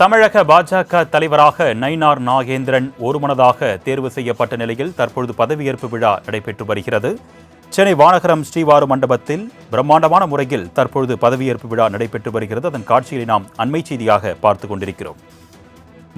தமிழக பாஜக தலைவராக நயினார் நாகேந்திரன் ஒருமனதாக தேர்வு செய்யப்பட்ட நிலையில் தற்பொழுது பதவியேற்பு விழா நடைபெற்று வருகிறது. சென்னை வானகரம் ஸ்ரீவாரு மண்டபத்தில் பிரம்மாண்டமான முறையில் தற்பொழுது பதவியேற்பு விழா நடைபெற்று வருகிறது. அதன் காட்சியை நாம் அண்மை செய்தியாக பார்த்து கொண்டிருக்கிறோம்.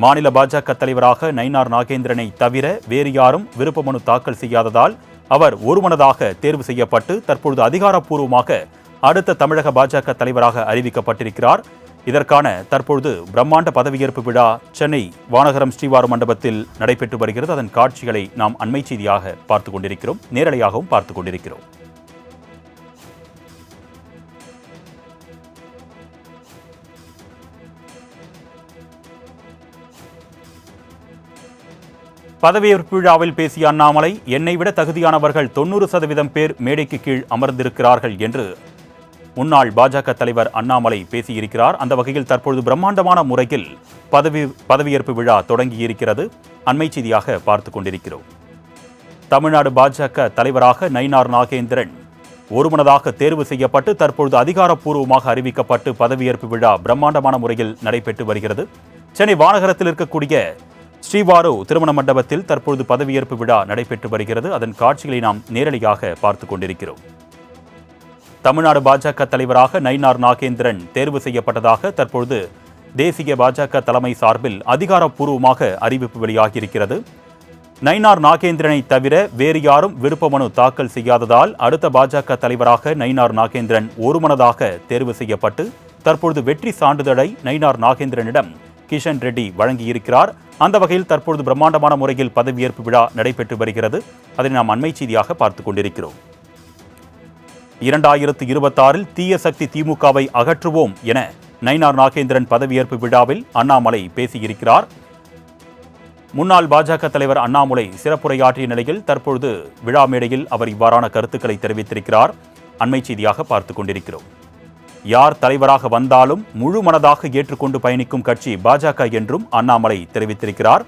மாநில பாஜக தலைவராக நயினார் நாகேந்திரனை தவிர வேறு யாரும் விருப்ப மனு தாக்கல் செய்யாததால் அவர் ஒருமனதாக தேர்வு செய்யப்பட்டு தற்பொழுது அதிகாரப்பூர்வமாக அடுத்த தமிழக பாஜக தலைவராக அறிவிக்கப்பட்டிருக்கிறார். இதற்கான தற்பொழுது பிரம்மாண்ட பதவியேற்பு விழா சென்னை வானகரம் ஸ்ரீவாரு மண்டபத்தில் நடைபெற்று வருகிறது. அதன் காட்சிகளை நாம் அண்மை செய்தியாக பார்த்து கொண்டிருக்கிறோம். நேரலையாகவும் பார்த்து கொண்டிருக்கிறோம். பதவியேற்பு விழாவில் பேசிய அண்ணாமலை என்னை விட தகுதியானவர்கள் தொண்ணூறு சதவீதம் பேர் மேடைக்கு கீழ் அமர்ந்திருக்கிறார்கள் என்று முன்னாள் பாஜக தலைவர் அண்ணாமலை பேசியிருக்கிறார். அந்த வகையில் தற்பொழுது பிரம்மாண்டமான முறையில் பதவி பதவியேற்பு விழா தொடங்கியிருக்கிறது. அண்மை செய்தியாக பார்த்து கொண்டிருக்கிறோம். தமிழ்நாடு பாஜக தலைவராக நயினார் நாகேந்திரன் ஒருமனதாக தேர்வு செய்யப்பட்டு தற்பொழுது அதிகாரப்பூர்வமாக அறிவிக்கப்பட்டு பதவியேற்பு விழா பிரம்மாண்டமான முறையில் நடைபெற்று வருகிறது. சென்னை வானகரத்தில் இருக்கக்கூடிய ஸ்ரீவாரு திருமண மண்டபத்தில் தற்பொழுது பதவியேற்பு விழா நடைபெற்று வருகிறது. அதன் காட்சிகளை நாம் நேரடியாக பார்த்து கொண்டிருக்கிறோம். தமிழ்நாடு பாஜக தலைவராக நயினார் நாகேந்திரன் தேர்வு செய்யப்பட்டதாக தற்பொழுது தேசிய பாஜக தலைமை சார்பில் அதிகாரப்பூர்வமாக அறிவிப்பு வெளியாகியிருக்கிறது. நயினார் நாகேந்திரனை தவிர வேறு யாரும் விருப்ப மனு தாக்கல் செய்யாததால் அடுத்த பாஜக தலைவராக நயினார் நாகேந்திரன் ஒருமனதாக தேர்வு செய்யப்பட்டு தற்பொழுது வெற்றி சான்றிதழை நயினார் நாகேந்திரனிடம் கிஷன் ரெட்டி வழங்கியிருக்கிறார். அந்த வகையில் தற்பொழுது பிரம்மாண்டமான முறையில் பதவியேற்பு விழா நடைபெற்று வருகிறது. அதை நாம் அண்மை செய்தியாக பார்த்துக் கொண்டிருக்கிறோம். இரண்டாயிரத்து இருபத்தாறில் தீய சக்தி திமுகவை அகற்றுவோம் என நயினார் நாகேந்திரன் பதவியேற்பு விழாவில் அண்ணாமலை பேசியிருக்கிறார். முன்னாள் பாஜக தலைவர் அண்ணாமலை சிறப்புரையாற்றிய நிலையில் தற்பொழுது விழா மேடையில் அவர் இவ்வாறான கருத்துக்களை தெரிவித்திருக்கிறார். அண்மை செய்தியாக பார்த்துக் கொண்டிருக்கிறோம். யார் தலைவராக வந்தாலும் முழு மனதாக ஏற்றுக்கொண்டு பயணிக்கும் கட்சி பாஜக என்றும் அண்ணாமலை தெரிவித்திருக்கிறார்.